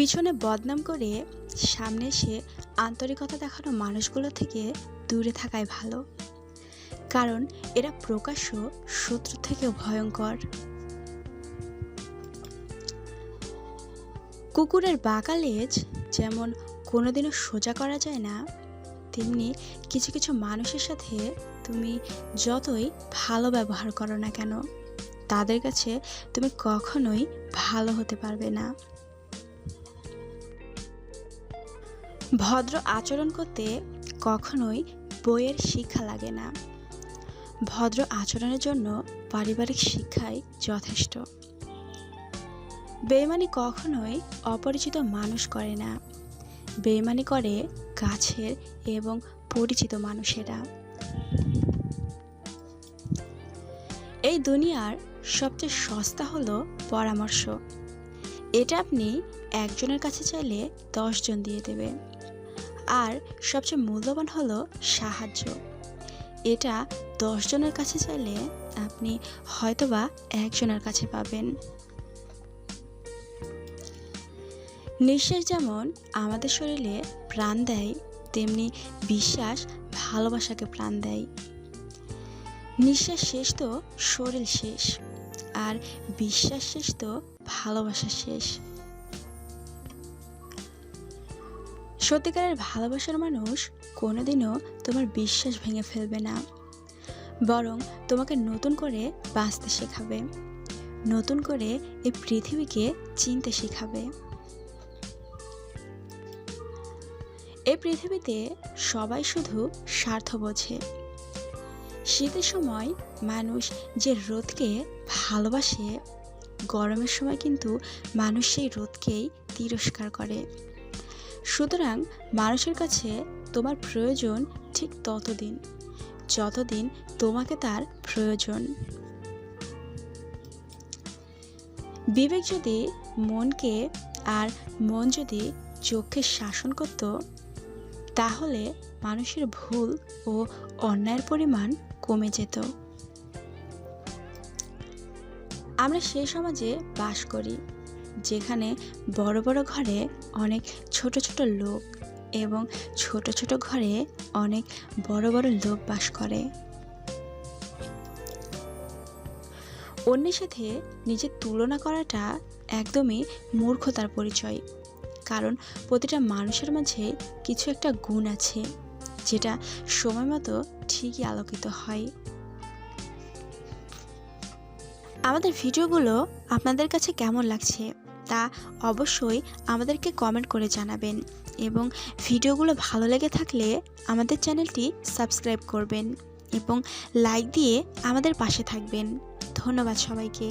পিছনে বদনাম করে সামনে এসে আন্তরিকতা দেখানো মানুষগুলো থেকে দূরে থাকাই ভালো। কারণ এরা প্রকাশ্য শত্রু থেকেও ভয়ঙ্কর। কুকুরের বাঁকা লেজ যেমন কোনোদিনও সোজা করা যায় না, তেমনি কিছু কিছু মানুষের সাথে তুমি যতই ভালো ব্যবহার করো না কেন, তাদের কাছে তুমি কখনোই ভালো হতে পারবে না। ভদ্র আচরণ করতে কখনোই বইয়ের শিক্ষা লাগে না। ভদ্র আচরণের জন্য পারিবারিক শিক্ষাই যথেষ্ট। বেইমানি কখনোই অপরিচিত মানুষ করে না। বেইমানি করে কাছের এবং পরিচিত মানুষেরা। এই দুনিয়ার সবচেয়ে সস্তা হলো পরামর্শ। এটা আপনি একজনের কাছে চাইলে দশজন দিয়ে দেবে। আর সবচেয়ে মূল্যবান হলো সাহায্য। এটা দশজনের কাছে চাইলে আপনি হয়তোবা একজনের কাছে পাবেন। নিঃশ্বাস যেমন আমাদের শরীরে প্রাণ দেয়, তেমনি বিশ্বাস ভালোবাসাকে প্রাণ দেয়। নিঃশ্বাস শেষ তো শরীর শেষ, আর বিশ্বাস শেষ তো ভালোবাসা শেষ। সত্যিকারের ভালোবাসার মানুষ কোনোদিনও তোমার বিশ্বাস ভেঙে ফেলবে না। বরং তোমাকে নতুন করে বাঁচতে শেখাবে। নতুন করে এই পৃথিবীকে চিনতে শেখাবে। এই পৃথিবীতে সবাই শুধু স্বার্থ বোঝে। শীতের সময় মানুষ যে রোদকে ভালোবাসে, গরমের সময় কিন্তু মানুষ সেই রোদকেই তিরস্কার করে। সুতরাং মানুষের কাছে তোমার প্রয়োজন ঠিক ততদিন, যতদিন তোমাকে তার প্রয়োজন। বিবেক যদি মনকে আর মন যদি চোখকে শাসন করত, তাহলে মানুষের ভুল ও অন্যায়ের পরিমাণ কমে যেত। আমরা সেই সমাজে বাস করি। যেখানে বড় বড় ঘরে অনেক ছোট ছোট লোক এবং ছোট ছোট ঘরে অনেক বড় বড় লোক বাস করে। অন্যের সাথে নিজের তুলনা করাটা একদমই মূর্খতার পরিচয়। কারণ প্রতিটা মানুষের মাঝে কিছু একটা গুণ আছে, যেটা সময় মতো ঠিকই আলোকিত হয়। আমাদের ভিডিওগুলো আপনাদের কাছে কেমন লাগছে তা অবশ্যই আমাদেরকে কমেন্ট করে জানাবেন এবং ভিডিওগুলো ভালো লেগে থাকলে আমাদের চ্যানেলটি সাবস্ক্রাইব করবেন এবং লাইক দিয়ে আমাদের পাশে থাকবেন। ধন্যবাদ সবাইকে।